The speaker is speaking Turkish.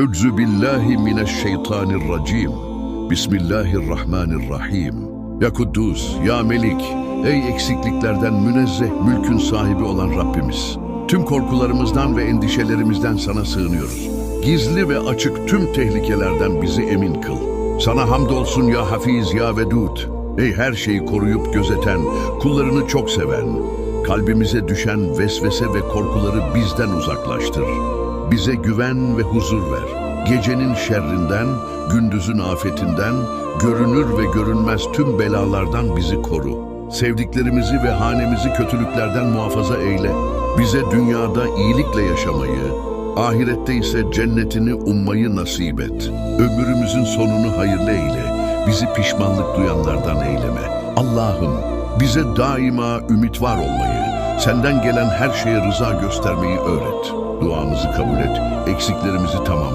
Öczü billahi mineşşeytanirracim. Bismillahirrahmanirrahim. Ya Kuddus, Ya Melik, ey eksikliklerden münezzeh mülkün sahibi olan Rabbimiz. Tüm korkularımızdan ve endişelerimizden sana sığınıyoruz. Gizli ve açık tüm tehlikelerden bizi emin kıl. Sana hamdolsun ya Hafiz ya Vedud. Ey her şeyi koruyup gözeten, kullarını çok seven, kalbimize düşen vesvese ve korkuları bizden uzaklaştır. Bize güven ve huzur ver. Gecenin şerrinden, gündüzün afetinden, görünür ve görünmez tüm belalardan bizi koru. Sevdiklerimizi ve hanemizi kötülüklerden muhafaza eyle. Bize dünyada iyilikle yaşamayı, ahirette ise cennetini ummayı nasip et. Ömrümüzün sonunu hayırlı eyle. Bizi pişmanlık duyanlardan eyleme. Allah'ım bize daima ümit var olmayı, senden gelen her şeye rıza göstermeyi öğret. Duamızı kabul et, eksiklerimizi tamam.